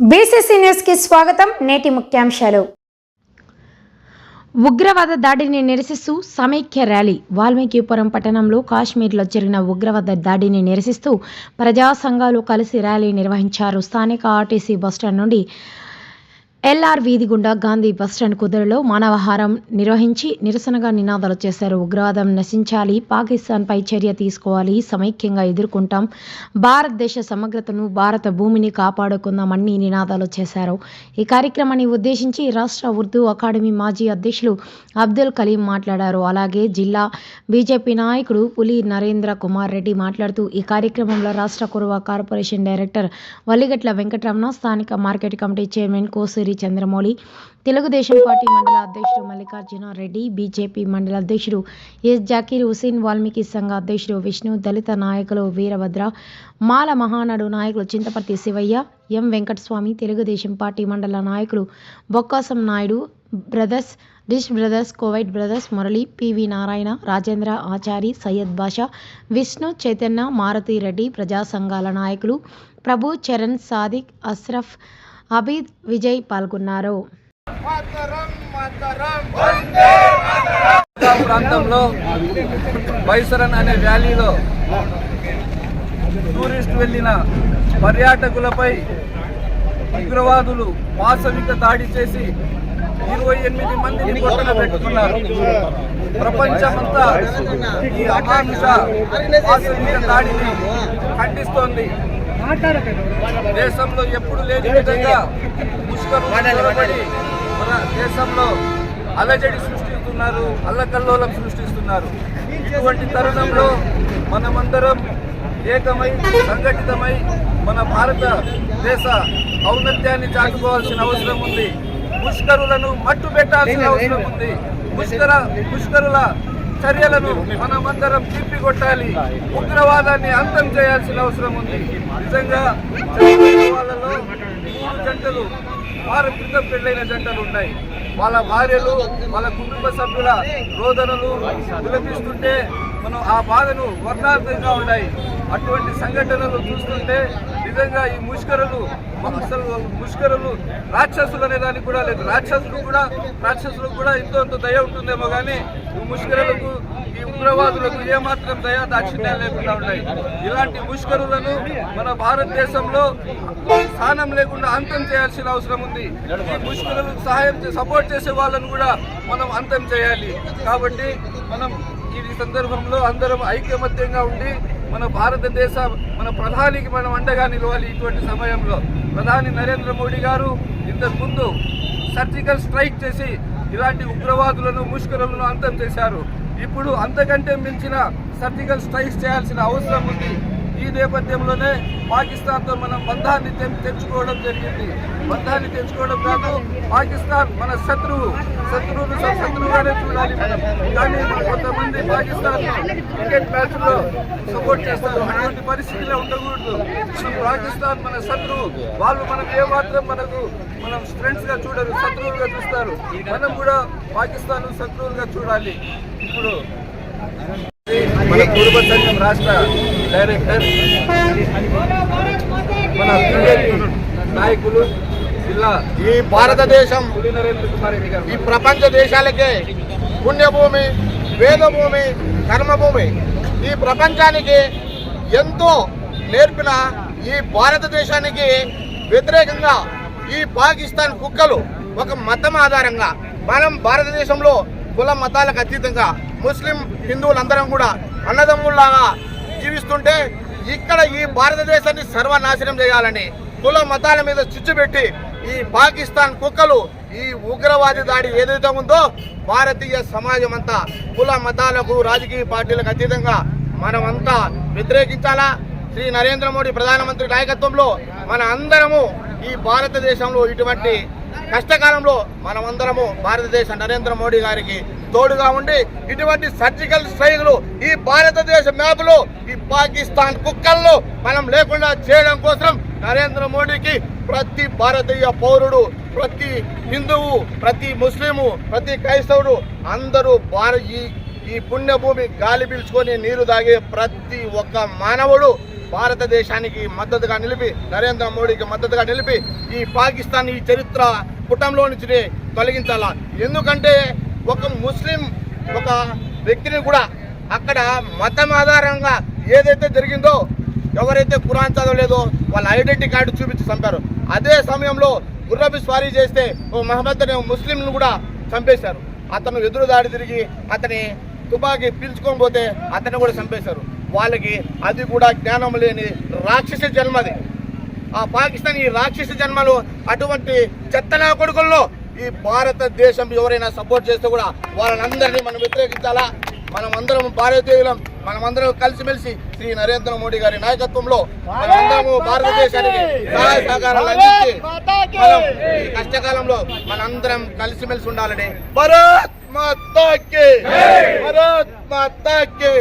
BCC న్యూస్కి స్వాగతం నేటి ముఖ్యాంశాలు. ఉగ్రవాద దాడిని నిరసిస్తూ సమైక్య ర్యాలీ వాల్మీకిపురం పట్టణంలో కాశ్మీర్లో జరిగిన ఉగ్రవాద దాడిని నిరసిస్తూ ప్రజా సంఘాలు కలిసి ర్యాలీ నిర్వహించారు. స్థానిక ఆర్టీసీ బస్టాండ్ నుండి ఎల్ఆర్ వీధి గుండా గాంధీ బస్టాండ్ కుదురులో మానవహారం నిర్వహించి నిరసనగా నినాదాలు చేశారు. ఉగ్రవాదం నశించాలి పాకిస్తాన్పై చర్య తీసుకోవాలి సమైక్యంగా ఎదుర్కొంటాం భారతదేశ సమగ్రతను భారత భూమిని కాపాడుకుందామని నినాదాలు చేశారు. ఈ కార్యక్రమాన్ని ఉద్దేశించి రాష్ట్ర ఉర్దూ అకాడమీ మాజీ అధ్యక్షులు అబ్దుల్ కలీం మాట్లాడారు. అలాగే జిల్లా బీజేపీ నాయకుడు పులి నరేంద్ర కుమార్ రెడ్డి మాట్లాడుతూ ఈ కార్యక్రమంలో రాష్ట్ర కురువ కార్పొరేషన్ డైరెక్టర్ వల్లిగట్ల వెంకటరమణ స్థానిక market committee chairman Kosuri Chandramouli. Telugu Desam party మండల అధ్యక్షుడు మల్లికార్జున రెడ్డి బీజేపీ మండల అధ్యక్షుడు ఎస్. జాకీర్ హుసేన్ వాల్మీకి సంఘ అధ్యక్షుడు విష్ణు దళిత నాయకులు వీరభద్ర మాల మహానాడు నాయకులు చింతపర్తి శివయ్య ఎం. వెంకటస్వామి తెలుగుదేశం పార్టీ మండల నాయకులు Bokkasam Naidu brothers dish brothers Kuwait brothers Murali PV Narayana Rajendra Achari Syed Basha Vishnu Chaitanya Maruthi Reddy ప్రజా సంఘాల నాయకులు ప్రభు చరణ్ సాదిక్ అస్రఫ్ అబీద్ విజయ్ పాల్గొన్నారు. ప్రాంతంలో బైసరన్ అనే వ్యాలీలో టూరిస్ట్ వెళ్ళిన పర్యాటకులపై ఉగ్రవాదులు వాసవిక దాడి చేసి ఇరవై ఎనిమిది మందిని కొట్టన పెట్టుకున్నారు. ప్రపంచమంతా ఈ అమానుష వాసవిక దాడిని ఖండిస్తోంది. దేశంలో ఎప్పుడు లేని విధంగా ముష్కరు నిలబడి మన దేశంలో అలజడి సృష్టిస్తున్నారు అల్లకల్లోలం సృష్టిస్తున్నారు. ఇటువంటి తరుణంలో మనమందరం ఏకమై సంఘటితమై మన భారతదేశ ఔన్నత్యాన్ని చాటుకోవాల్సిన అవసరం ఉంది. ముష్కరులను మట్టు పెట్టాల్సిన అవసరం ఉంది. ముష్కర ముష్కరుల చర్యలను మనమందరం తిప్పికొట్టాలి ఉగ్రవాదాన్ని అంతం చేయాల్సిన అవసరం ఉంది. నిజంగా వాళ్ళలో మూడు జంటలు వారి క్రితం పెళ్ళైన జంటలు ఉన్నాయి. వాళ్ళ భార్యలు వాళ్ళ కుటుంబ సభ్యుల రోదనలు విలపిస్తుంటే మనం ఆ బాధను వర్ణార్థంగా ఉన్నాయి. అటువంటి సంఘటనలు చూస్తుంటే నిజంగా ఈ ముష్కరులు అసలు ముష్కరులు రాక్షసులు అనే దానికి కూడా లేదు. రాక్షసులు కూడా రాక్షసులకు కూడా ఎంతో ఎంతో దయ ఉంటుందేమో కానీ ఈ ముష్కరులకు ఈ ఉగ్రవాదులకు ఏమాత్రం దయా దాక్షిణ్యాలు లేకుండా ఉన్నాయి. ఇలాంటి ముష్కరులను మన భారతదేశంలో స్థానం లేకుండా అంతం చేయాల్సిన అవసరం ఉంది. ఈ ముష్కరులకు సహాయం సపోర్ట్ చేసే వాళ్ళను కూడా మనం అంతం చేయాలి. కాబట్టి మనం ఈ సందర్భంలో అందరం ఐకమత్యంగా ఉండి మన భారతదేశ మన ప్రధానికి మనం అండగా నిలవాలి ఇటువంటి సమయంలో. ప్రధాని నరేంద్ర మోడీ గారు ఇంతకుముందు సర్జికల్ స్ట్రైక్ చేసి ఇలాంటి ఉగ్రవాదులను ముష్కరులను అంతం చేశారు. ఇప్పుడు అంతకంటే మించిన సర్జికల్ స్ట్రైక్స్ చేయాల్సిన అవసరం ఉంది. ఈ నేపథ్యంలోనే పాకిస్తాన్తో మనం బంధాన్ని తెంచుకోవడం జరిగింది. బంధాన్ని తెంచుకోవడం కాదు పాకిస్తాన్ మన శత్రువు. శత్రువును శత్రువుగానే చూడాలి మనం. కానీ కొంతమంది పాకిస్తాన్ క్రికెట్ మ్యాచ్లో సపోర్ట్ చేస్తారు. అటువంటి పరిస్థితిలో ఉండకూడదు. పాకిస్తాన్ మన శత్రువు. వాళ్ళు మనం ఏ మనకు మనం ఫ్రెండ్స్గా చూడరు శత్రువులుగా చూస్తారు. మనం కూడా పాకిస్తాన్ శత్రువులుగా చూడాలి. ఇప్పుడు మన పూర్వ సంఘం రాష్ట్ర డైరెక్టర్ మన నాయకులు జిల్లా ఈ భారతదేశం ఈ ప్రపంచ దేశాలకే పుణ్యభూమి వేదభూమి కర్మభూమి. ఈ ప్రపంచానికి ఎంతో నేర్పిన ఈ భారతదేశానికి వ్యతిరేకంగా ఈ పాకిస్తాన్ కుక్కలు ఒక మతం ఆధారంగా మనం భారతదేశంలో కుల మతాలకు అతీతంగా ముస్లిం హిందువులందరం కూడా అన్నదమ్ముల్లాగా జీవిస్తుంటే ఇక్కడ ఈ భారతదేశాన్ని సర్వనాశనం చేయాలని కుల మతాల మీద చిచ్చు పెట్టి ఈ పాకిస్తాన్ కుక్కలు ఈ ఉగ్రవాది దాడి ఏదైతే ఉందో భారతీయ సమాజం అంతా కుల మతాలకు రాజకీయ పార్టీలకు అతీతంగా మనమంతా వ్యతిరేకించాలా? శ్రీ నరేంద్ర మోడీ ప్రధానమంత్రి నాయకత్వంలో మన అందరము ఈ భారతదేశంలో ఇటువంటి కష్టకాలంలో మనమందరము భారతదేశ నరేంద్ర మోడీ గారికి తోడుగా ఉండి ఇటువంటి సర్జికల్ స్ట్రైక్లు ఈ భారతదేశ మ్యాప్లో ఈ పాకిస్తాన్ కుక్కల్లో మనం లేకుండా చేయడం కోసం నరేంద్ర మోడీకి ప్రతి భారతీయ పౌరుడు ప్రతి హిందువు ప్రతి ముస్లిము ప్రతి క్రైస్తవుడు అందరూ భార ఈ ఈ పుణ్యభూమి గాలి పీల్చుకొని నీరు తాగే ప్రతి ఒక్క మానవుడు భారతదేశానికి మద్దతుగా నిలిపి నరేంద్ర మోడీకి మద్దతుగా నిలిపి ఈ పాకిస్తాన్ ఈ చరిత్ర పుటంలో నుంచి తొలగించాలా? ఎందుకంటే ఒక ముస్లిం ఒక వ్యక్తిని కూడా అక్కడ మతం ఆధారంగా ఏదైతే జరిగిందో ఎవరైతే కురాన్ చదవలేదో వాళ్ళ ఐడెంటిటీ కార్డు చూపించి చంపారు. అదే సమయంలో గుర్రబి స్వారీ చేస్తే ఓ మహమ్మద్ అనే ముస్లింను కూడా చంపేశారు. అతను ఎదురు దాడి తిరిగి అతని తుపాకీ పీల్చుకొని పోతే అతన్ని కూడా చంపేశారు. వాళ్ళకి అది కూడా జ్ఞానం లేని రాక్షస జన్మది ఆ పాకిస్తాన్ ఈ రాక్షస జన్మలు అటువంటి చెత్తనా కొడుకుల్లో ఈ భారతదేశం ఎవరైనా సపోర్ట్ చేస్తే కూడా వాళ్ళనందరినీ మనం వ్యతిరేకించాలా? మనం అందరం భారతీయులం మనమందరం కలిసిమెలిసి శ్రీ నరేంద్ర మోడీ గారి నాయకత్వంలో మనమందరము భారతదేశానికి సహాయ సహకారాలు అందించి మనం ఈ కష్టకాలంలో మనందరం కలిసిమెలిసి ఉండాలని భారత్ మాతాకి భారత్ మాతాకి